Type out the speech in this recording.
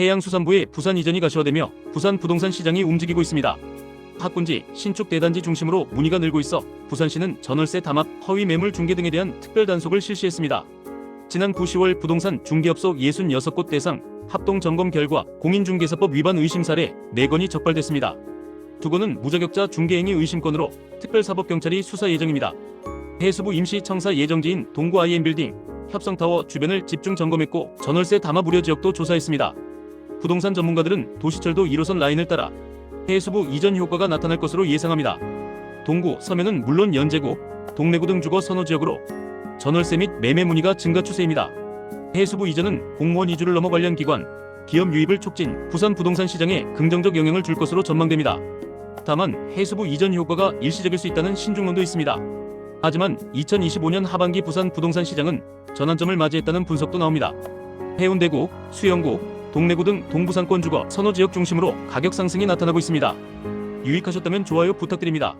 해양수산부의 부산 이전이 가시화되며 부산 부동산 시장이 움직이고 있습니다. 학군지, 신축 대단지 중심으로 문의가 늘고 있어 부산시는 전월세 담합, 허위 매물 중개 등에 대한 특별 단속을 실시했습니다. 지난 9, 10월 부동산 중개업소 66곳 대상 합동 점검 결과 공인중개사법 위반 의심 사례 4건이 적발됐습니다. 두 건은 무자격자 중개행위 의심건으로 특별사법경찰이 수사 예정입니다. 해수부 임시 청사 예정지인 동구 IM빌딩, 협성타워 주변을 집중 점검했고 전월세 담합 우려 지역도 조사했습니다. 부동산 전문가들은 도시철도 1호선 라인을 따라 해수부 이전 효과가 나타날 것으로 예상합니다. 동구, 서면은 물론 연제구, 동래구 등 주거 선호 지역으로 전월세 및 매매 문의가 증가 추세입니다. 해수부 이전은 공무원 이주를 넘어 관련 기관, 기업 유입을 촉진, 부산 부동산 시장에 긍정적 영향을 줄 것으로 전망됩니다. 다만 해수부 이전 효과가 일시적일 수 있다는 신중론도 있습니다. 하지만 2025년 하반기 부산 부동산 시장은 전환점을 맞이했다는 분석도 나옵니다. 해운대구, 수영구, 동래구 등 동부상권 주거 선호 지역 중심으로 가격 상승이 나타나고 있습니다. 유익하셨다면 좋아요 부탁드립니다.